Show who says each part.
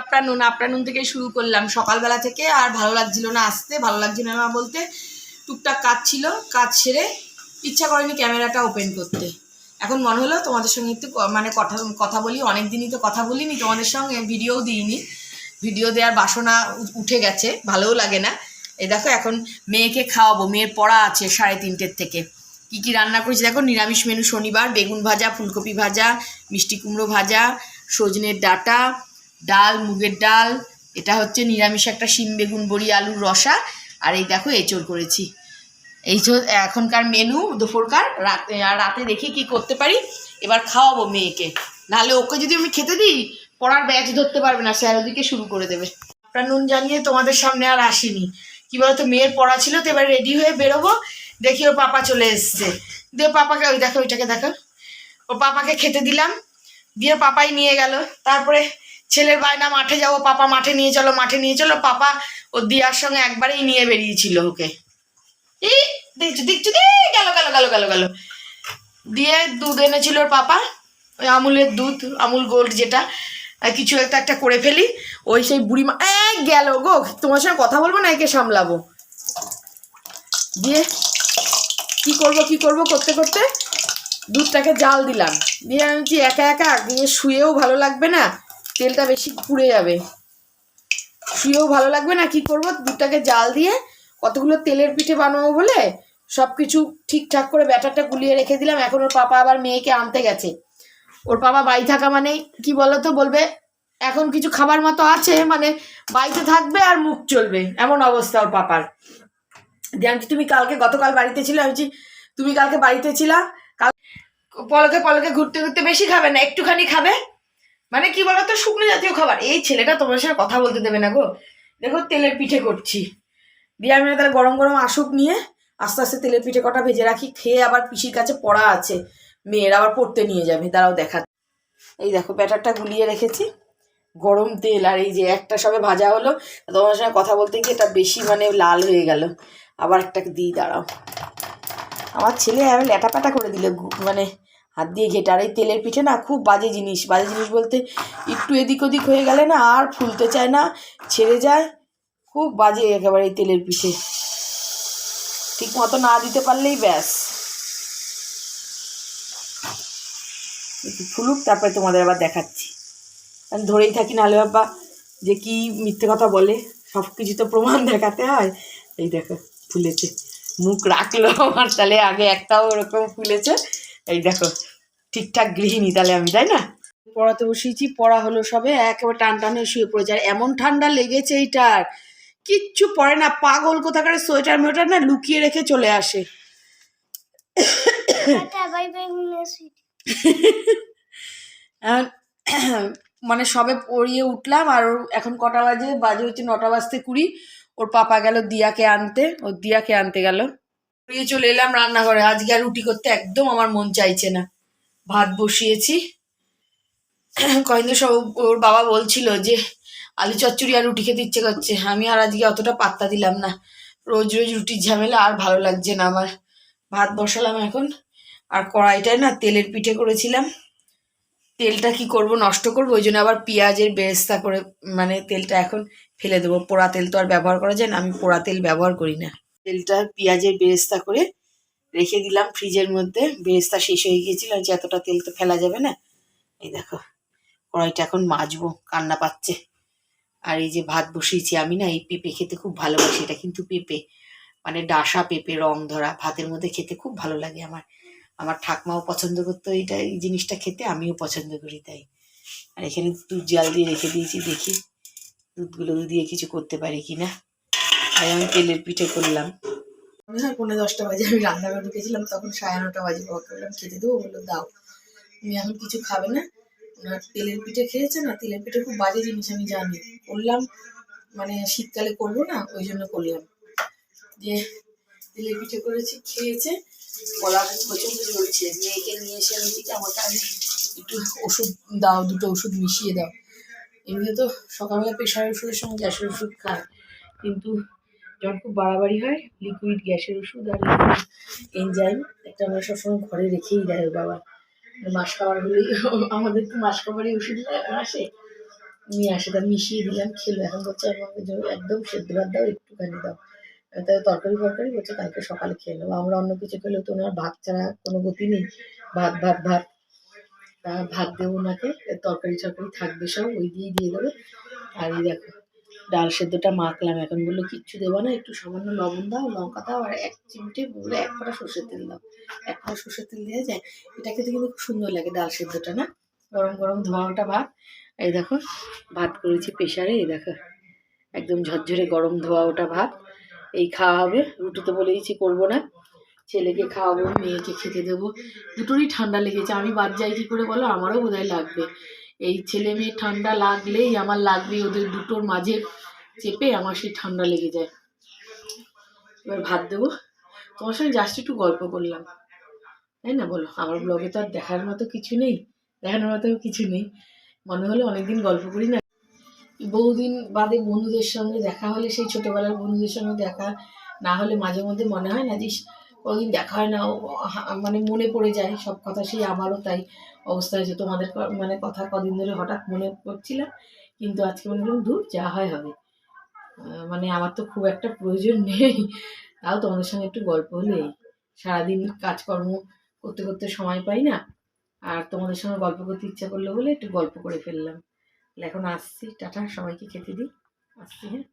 Speaker 1: Afternoon afternoon থেকে শুরু করলাম। সকালবেলা থেকে আর ভালো লাগছিল না আসতে, ভালো লাগছিল না বলতে। টুকটাক কাজ ছিল, কাজ সেরে ইচ্ছা করেনি ক্যামেরাটা ওপেন করতে। এখন মনে হলো তোমাদের সঙ্গে একটু মানে কথা কথা বলি অনেক দিনই তো কথা বলিনি তোমাদের সঙ্গে, ভিডিও দিইনি। ভিডিও দেওয়ার বাসনা উঠে গেছে, ভালোও লাগে না। এ দেখো এখন মেয়েকে খাওয়াবো, মেয়ের পড়া আছে সাড়ে তিনটের থেকে। কি কি রান্না করেছি দেখো, নিরামিষ মেনু শনিবার, বেগুন ভাজা, ফুলকপি ভাজা, মিষ্টি কুমড়ো ভাজা, সজনের ডাঁটা ডাল, মুগের ডাল, এটা হচ্ছে নিরামিষ একটা শিম বেগুন, বড়ি, আলুর রসা, আর এই দেখো এঁচড় করেছি। এই এখনকার মেনু দুপুরকার, রাতে রাতে দেখি কি করতে পারি। এবার খাওয়াবো মেয়েকে। নাহলে ওকে যদি আমি খেতে দিই, পড়ার ব্যাচ ধরতে পারবে না স্যার ওদিকে শুরু করে দেবে। আপনার নুন জানিয়ে তোমাদের সামনে আর আসিনি। কি বলতো, মেয়ের পড়া ছিল তো এবার রেডি হয়ে বেরোবো। দেখি ওর পাপা চলে এসছে। দিয়ে পাপাকে, ওই দেখো, ওইটাকে দেখো। ও পাপাকে খেতে দিলাম। দিয়ে পাপাই নিয়ে গেল। তারপরে ছেলের বায়না, মাঠে যাব, পাপা মাঠে নিয়ে চলো, মাঠে নিয়ে চলো, পাপা ও দিয়ার সঙ্গে একবারেই নিয়ে বেরিয়েছিল ওকে। এই দেখছ দেখছ গেল গেল গেল গেল গেল। দিয়ে দুধ এনেছিল ওর পাপা, ওই আমুলের দুধ, আমুল গোল্ড যেটা কিছু একটা একটা করে ফেলি। ওই সেই বুড়ি মা গেল গো, তোমার সঙ্গে কথা বলব না, একে সামলাবো। দিয়ে কি করব কি করব করতে করতে? দুধটাকে জাল দিলাম। দিয়ে আমি বলছি একা একা দিয়ে শুয়েও ভালো লাগবে না? তেলটা বেশি পুড়ে যাবে। শুয়েও ভালো লাগবে না? কি করব? দুধটাকে জাল দিয়ে কতগুলো তেলের পিঠে বানাবো বলে সব কিছু ঠিকঠাক করে ব্যাটারটা গুলিয়ে রেখে দিলাম। এখন ওর পাপা আবার মেয়েকে আনতে গেছে। ওর বাবা বাড়ি থাকা মানে কি বলতো? বলবে, এখন কিছু খাবার মতো আছে মানে বাড়িতে থাকবে আর মুখ চলবে। এমন অবস্থা ওর পাপার। দিয়ে তুমি কালকে, গতকাল বাড়িতে ছিলে? আমি তুমি কালকে বাড়িতে ছিলা? কাল পলকে পলকে ঘুরতে ঘুরতে বেশি খাবে না, একটুখানি খাবে। মানে কি বলতো, শুকনো জাতীয় খাবার। এই ছেলেটা তোমার সাথে কথা বলতে দেবে না গো। দেখো তেলের পিঠে করছি। দিয়ে আমি তাহলে গরম গরম আসুক নিয়ে আস্তে আস্তে তেলের পিঠে কটা ভেজে রাখি, খেয়ে আবার পিসির কাছে পড়া আছে। মেয়ের আবার পড়তে নিয়ে যাবে, দাঁড়াও দেখা। এই দেখো, ব্যাটারটা গুলিয়ে রেখেছি। গরম তেল, আর এই যে একটা সবে ভাজা হলো, তোমার সঙ্গে কথা বলতে গিয়ে এটা বেশি মানে লাল হয়ে গেল। আবার একটা দিই, দাঁড়াও। আমার ছেলে আমি ল্যাটাপাটা করে দিল মানে হাত দিয়ে ঘেটে। আর এই তেলের পিঠে না খুব বাজে জিনিস। বাজে জিনিস বলতে একটু এদিক ওদিক হয়ে গেলে না আর ফুলতে চায় না, ছেড়ে যায়। খুব বাজে একেবারে এই তেলের পিঠে। ঠিক মতো না দিতে পারলেই ব্যাস। একটু ফুলুক, তারপরে তোমাদের আবার দেখাচ্ছি। আমি ধরেই থাকি নাহলে বাবা, যে কি মিথ্যে কথা বলে। সব কিছু তো প্রমাণ দেখাতে হয়। এই দেখো, ফুলেছে। মুখ রাখল আমার তাহলে আগে একটাও ওরকম ফুলেছে। এই দেখো ঠিকঠাক গৃহিণী তাহলে আমি তাই না? পড়াতে বসিয়েছি পড়া হলো সবে একেবারে টান টানে শুয়ে পড়ে যায় এমন ঠান্ডা লেগেছে এইটার কিচ্ছু পরে না পাগল কোথাকার সোয়েটার মোয়েটার না লুকিয়ে রেখে চলে আসে। মানে সবে পড়িয়ে উঠলাম আর ওর এখন কটা বাজে? বাজে হচ্ছে নটা বাজতে কুড়ি। ওর পাপা গেল দিয়াকে আনতে ওর দিয়াকে আনতে গেল। পড়িয়ে চলে এলাম রান্নাঘরে। আজকে আর রুটি করতে একদম আমার মন চাইছে না। ভাত বসিয়েছি। কয়েকদিন সব, ওর বাবা বলছিল যে, আলু চচ্চড়ি আর রুটি খেতে ইচ্ছে করছে। আমি আর আজকে অতটা পাত্তা দিলাম না। রোজ রোজ রুটির ঝামেলা আর ভালো লাগছে না আমার। ভাত বসালাম এখন। আর কড়াইটায় না তেলের পিঠে করেছিলাম। তেলটা কি করব, নষ্ট করব, ওই জন্য আবার পেঁয়াজের বেরেস্তা করে মানে তেলটা এখন ফেলে দেবো। পোড়া তেল তো আর ব্যবহার করা যায় না। আমি পোড়া তেল ব্যবহার করি না। তেলটা পেঁয়াজের বেরেস্তা করে রেখে দিলাম ফ্রিজের মধ্যে। বেরেস্তা শেষ হয়ে গিয়েছিল যে এতটা তেল তো ফেলা যাবে না। এই দেখো, কড়াইটা এখন মাজবো, কান্না পাচ্ছে। আর এই যে ভাত বসিয়েছি আমি না, এই পেঁপে খেতে খুব ভালোবাসি, এটা কিন্তু পেঁপে। মানে ডাসা পেঁপে, রং ধরা, ভাতের মধ্যে খেতে খুব ভালো লাগে আমার। আমার ঠাকমাও পছন্দ করতো এইটা, এই জিনিসটা খেতে, আমিও পছন্দ করি তাই। আর এখানে দুধ জাল দিয়ে রেখে দিয়েছি, দেখি দুধগুলো দিয়ে কিছু করতে পারি কি না আমি তেলের পিঠে করলাম। হয় পনেরো দশটা বাজে, আমি রান্নাঘরে ঢুকেছিলাম, তখন সাড়ে নটা বাজে বাবাকে বললাম খেতে দেবো, বলল, দাও। তুমি এখন কিছু খাবে না। ওনার তেলের পিঠে খেয়েছে না, তেলের পিঠে খুব বাজে জিনিস, আমি জানি। করলাম মানে শীতকালে করব না, ওই জন্য করলাম। দিয়ে তেলের পিঠে করেছি, খেয়েছে। গলা প্রচণ্ড জ্বলছে। মেয়েকে নিয়ে এসে আমি ঠিক আমাকে আগে একটু ওষুধ দাও, দুটো ওষুধ মিশিয়ে দাও। এমনি তো সকালবেলা প্রেশার ওষুধের সঙ্গে গ্যাসের ওষুধ খায়, কিন্তু যখন খুব বাড়াবাড়ি হয় লিকুইড গ্যাসের ওষুধ আর এনজাইম একটা আমরা সবসময় ঘরে রেখেই দেয় বাবা। মাস খাবার হলেই আমাদের তো মাস খাবারই ওষুধ আসে। নিয়ে আসে, তা মিশিয়ে দিলাম, খেলো, এখন বলছে আমাকে একদম সেদ্ধ ভাত দাও, একটুখানি দাও। তাহলে তরকারি ফরকারি বলছে, কালকে সকালে খেয়ে নেব। আমরা অন্য কিছু খেলেও তো ওনার ভাত ছাড়া কোনো গতি নেই। ভাত ভাত ভাত। ভাত দেবো ওনাকে তরকারি টরকারি থাকবে সব, ওই দিয়েই দিয়ে দেবে। আর এই দেখো ডাল সেদ্ধটা মাখলাম। এখন বলল, কিচ্ছু দেবো না, একটু সামান্য লবণ দাও, লঙ্কা দাও, আর এক চিমটে বলে এক ফোঁটা সর্ষের তেল দাও। এক ফোঁটা সর্ষের তেল দেওয়া যায়, এটা খেতে কিন্তু খুব সুন্দর লাগে ডাল সেদ্ধটা, না? গরম গরম ধোয়া ওটা ভাত এই দেখো, ভাত করেছি প্রেশারে এই দেখো, একদম ঝরঝরে গরম ধোয়া ওটা ভাত এই খাওয়া হবে, রুটি তো বলে দিয়েছি করব না। ছেলেকে খাওয়াবো, মেয়েকে খেতে দেবো। দুটোরই ঠান্ডা লেগেছে, আমি বাদ যাই, কী করে বলো? আমারও বোধহয় লাগবে। এই ছেলে মেয়ে ঠান্ডা লাগলেই আমার লাগবে, ওদের দুটোর মাঝে চেপে আমার সেই ঠান্ডা লেগে যায়। এবার ভাত দেবো। তোমার সঙ্গে জাস্ট একটু গল্প করলাম। তাই না বলো? আমার ব্লগে তো আর দেখার মতো কিছু নেই, দেখানোর মতো কিছু নেই। মনে হলো অনেকদিন গল্প করি না। বহুদিন বাদে বন্ধুদের সঙ্গে দেখা হলে, সেই ছোটোবেলার বন্ধুদের সঙ্গে দেখা না হলে মাঝে মধ্যে মনে হয় না যে কদিন দেখা হয় না মানে মনে পড়ে যায় সব কথা, সেই আমারও তাই অবস্থা হয়েছে। তোমাদের মানে কথা কদিন ধরে হঠাৎ মনে পড়ছিলাম, কিন্তু আজকে মনে করলাম দূর যা হয় হবে। মানে আমার তো খুব একটা প্রয়োজন নেই, তাও তোমাদের সঙ্গে একটু গল্প হলে সারাদিন কাজকর্ম করতে করতে সময় পাই না, আর তোমাদের সঙ্গে গল্প করতে ইচ্ছা করল বলে একটু গল্প করে ফেললাম। এখন আসছি, টাটা, সবাইকে খেতে দিই। আসছি হ্যাঁ।